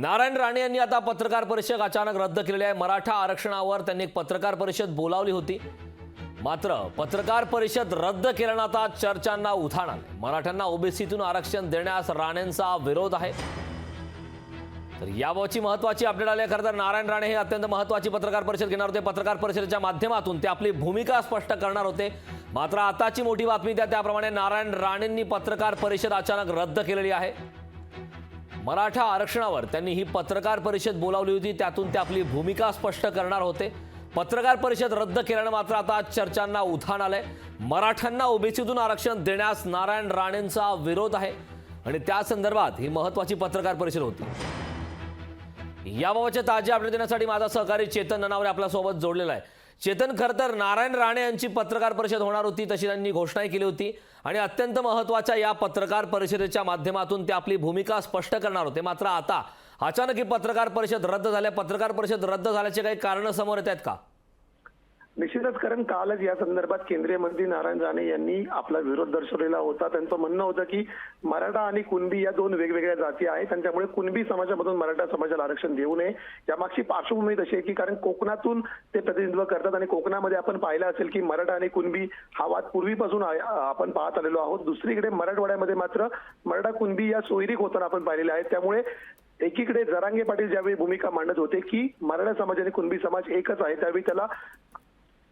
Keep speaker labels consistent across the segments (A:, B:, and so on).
A: नारायण राणे यांनी आता पत्रकार परिषद अचानक रद्द केलेली आहे. मराठा आरक्षणावर त्यांनी एक पत्रकार परिषद बोलावली होती. मात्र पत्रकार परिषद रद्द केल्यानं आता चर्चांना उधाण आले मराठ्यांना ओबीसीतून आरक्षण देण्यास राणेंचा विरोध आहे. तर याबाबतची महत्वाची अपडेट आली खरं तर नारायण राणे हे अत्यंत महत्वाची पत्रकार परिषद घेणार होते. पत्रकार परिषदेच्या माध्यमातून ते आपली भूमिका स्पष्ट करणार होते. मात्र आताची मोठी बातमी द्या त्याप्रमाणे नारायण राणेंनी पत्रकार परिषद अचानक रद्द केलेली आहे. मराठा आरक्षणावर त्यांनी ही पत्रकार परिषद बोलावली होती. त्यातून ते आपली भूमिका स्पष्ट करणार होते. पत्रकार परिषद रद्द केल्यानं मात्र आता चर्चांना उधाण आलंय. मराठ्यांना ओबीसीतून आरक्षण देण्यास नारायण राणेंचा विरोध आहे. आणि त्या संदर्भात ही महत्वाची पत्रकार परिषद होती. याबाबतच्या ताजे अपडेट देण्यासाठी माझा सहकारी चेतन ननावरे आपल्यासोबत जोडलेला आहे. चेतन खरतर नारायण राणे यांची पत्रकार परिषद होणार होती तशी त्यांनी घोषणाही केली होती. आणि अत्यंत महत्त्वाच्या या पत्रकार परिषदेच्या माध्यमातून ते आपली भूमिका स्पष्ट करणार होते. मात्र आता अचानक ही पत्रकार परिषद रद्द झाल्या. पत्रकार परिषद रद्द झाल्याचे काही कारणं समोर येत आहेत का?
B: निश्चितच कारण कालच या संदर्भात केंद्रीय मंत्री नारायण राणे यांनी आपला विरोध दर्शवलेला होता. त्यांचं म्हणणं होतं की मराठा आणि कुणबी या दोन वेगवेगळ्या जाती आहेत. आणि त्यामुळे कुणबी समाजामधून मराठा समाजाला आरक्षण देऊ नये. यामागची पार्श्वभूमी तशी आहे की कारण कोकणातून ते प्रतिनिधित्व करतात आणि कोकणामध्ये आपण पाहिलं असेल की मराठा आणि कुणबी हा वाद पूर्वीपासून आपण पाहत आलेलो आहोत. दुसरीकडे मराठवाड्यामध्ये मात्र मराठा कुणबी या सोयरीक होताना आपण पाहिलेल्या आहेत. त्यामुळे एकीकडे जरांगे पाटील ज्यावेळी भूमिका मांडत होते की मराठा समाज आणि कुणबी समाज एकच आहे त्यावेळी त्याला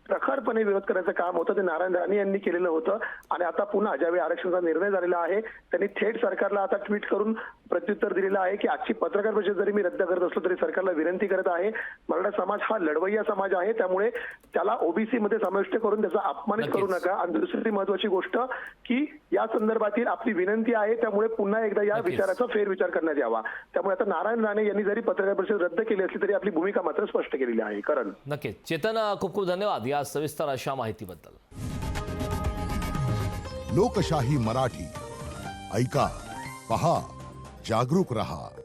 B: प्रखरपणे विरोध करायचं काम होतं. ते नारायण राणे यांनी केलेलं होतं. आणि आता पुन्हा ज्यावेळी आरक्षणाचा निर्णय झालेला आहे त्यांनी थेट सरकारला आता ट्विट करून प्रत्युत्तर दिलेलं आहे की आजची पत्रकार परिषद जरी मी रद्द करत असलो तरी सरकारला विनंती करत आहे. मराठा समाज हा लढवय्या समाज आहे. त्यामुळे त्याला ओबीसी मध्ये समाविष्ट करून त्याचा अपमानित करू. नका. आणि दुसरी महत्वाची गोष्ट की या संदर्भातील आपली विनंती आहे. त्यामुळे पुन्हा एकदा या. विचाराचा फेरविचार करण्यात यावा. त्यामुळे आता नारायण राणे यांनी जरी पत्रकार परिषद रद्द केली असली तरी आपली भूमिका मात्र स्पष्ट केलेली आहे. करण.
A: नक्कीच. चेतन खूप खूप धन्यवाद. या सविस्तर अशा माहितीबद्दल.
C: लोकशाही मराठी. ऐका पहा जागरूक रहा.